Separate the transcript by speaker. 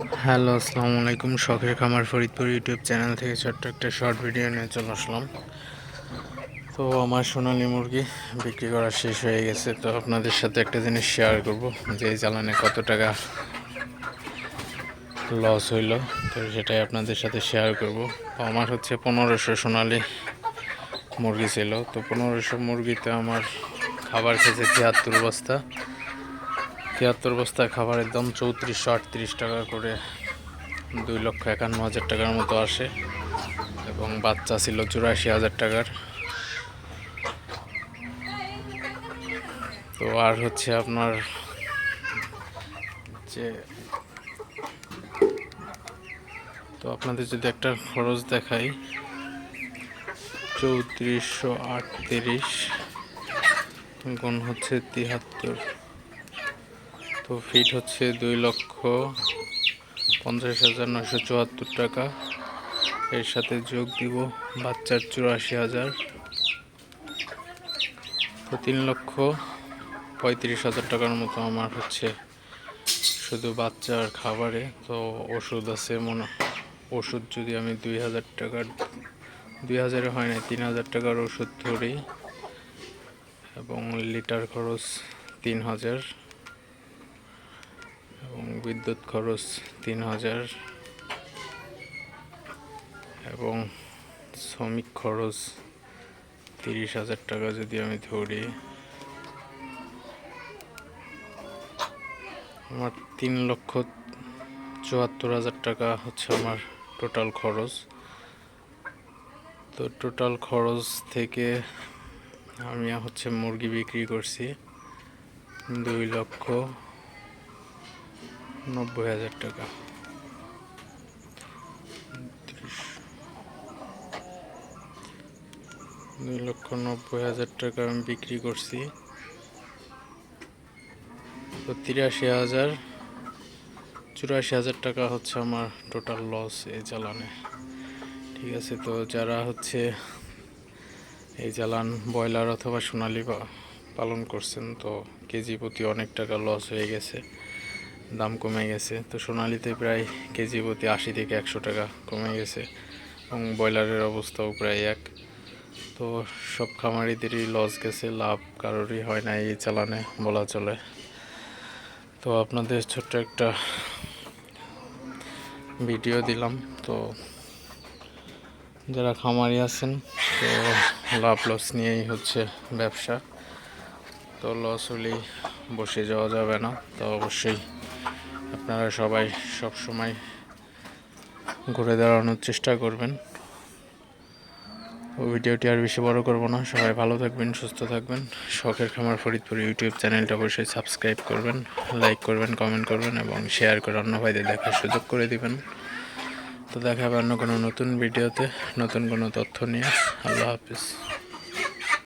Speaker 1: Hello, আসসালামু আলাইকুম। শখের খামার ফরিদপুর ইউটিউব চ্যানেল থেকে ছোট্ট একটা শর্ট ভিডিও নিয়ে চলে আসলাম। তো আমার সোনালি মুরগি বিক্রি করা শেষ হয়ে গেছে। তো আপনাদের সাথে একটা জিনিস শেয়ার করব, যে জ্বালানে কত টাকা লস হইল, তো সেটাই আপনাদের সাথে শেয়ার করব। আমার হচ্ছে পনেরোশো সোনালি মুরগি ছিল। তো পনেরোশো মুরগিতে আমার খাবার খেয়েছে তিয়াত্তর বস্তা। তিয়াত্তর বস্তা খাবারের দাম চৌত্রিশশো আটত্রিশ টাকা করে। দুই লক্ষ একান্ন হাজার টাকার মতো আসে এবং বাচ্চা ছিল চুরাশি হাজার টাকার। তো আর হচ্ছে আপনার যে তো আপনাদের যদি একটা খরচ দেখাই, চৌত্রিশশো আটত্রিশ গুণ হচ্ছে তিয়াত্তর। তো ফিট হচ্ছে দুই লক্ষ পঞ্চাশ হাজার নশো চুয়াত্তর টাকা। এর সাথে যোগ দিব বাচ্চার চুরাশি হাজার। তো তিন লক্ষ পঁয়ত্রিশ হাজার টাকার মতো আমার হচ্ছে শুধু বাচ্চার খাবারে। তো ওষুধ আছে মনে, ওষুধ যদি আমি দুই হাজার টাকার, দুই হাজারে হয় না তিন হাজার টাকার ওষুধ ধরি এবং লিটার খরচ তিন হাজার। বিদ্যুৎ খরচ তিন হাজার এবং শ্রমিক খরচ তিরিশ হাজার টাকা যদি আমি ধরি, আমার তিন লক্ষ চুয়াত্তর হাজার টাকা হচ্ছে আমার টোটাল খরচ। তো টোটাল খরচ থেকে আমি হচ্ছে মুরগি বিক্রি করছি দুই লক্ষ নব্বই হাজার টাকা। দুই লক্ষ নব্বই হাজার টাকা আমি বিক্রি করছি। তো তিরাশি হাজার, চুরাশি হাজার টাকা হচ্ছে আমার টোটাল লস এই চালানে ঠিক আছে, তো যারা হচ্ছে এই চালান ব্রয়লার অথবা সোনালি পালন করছেন, তো কেজি প্রতি অনেক টাকা লস হয়ে গেছে। দাম কমে গেছে। তো সোনালিতে প্রায় কেজি প্রতি আশি থেকে একশো টাকা কমে গেছে এবং ব্রয়লারের অবস্থাও প্রায় এক। তো সব খামারিদেরই লস গেছে, লাভ কারোরই হয় না এই চালানে বলা চলে। তো আপনাদের ছোট্ট একটা ভিডিও দিলাম। তো যারা খামারি আছেন, তো লাভ লস নিয়েই হচ্ছে ব্যবসা। তো লস হলেই বসে যাওয়া যাবে না, তো অবশ্যই আপনারা সবাই সব সময় ঘুরে দাঁড়ানোর চেষ্টা করবেন। ভিডিওটি আর বেশি বড় করব না। সবাই ভালো থাকবেন, সুস্থ থাকবেন। শখের খামার ফরিদপুর ইউটিউব চ্যানেলটা অবশ্যই সাবস্ক্রাইব করবেন, লাইক করবেন, কমেন্ট করবেন এবং শেয়ার করে অন্য ভাইদের দেখার সুযোগ করে দিবেন। তো দেখা হবে অন্য কোনো নতুন ভিডিওতে, নতুন কোনো তথ্য নিয়ে। আল্লাহ হাফিজ।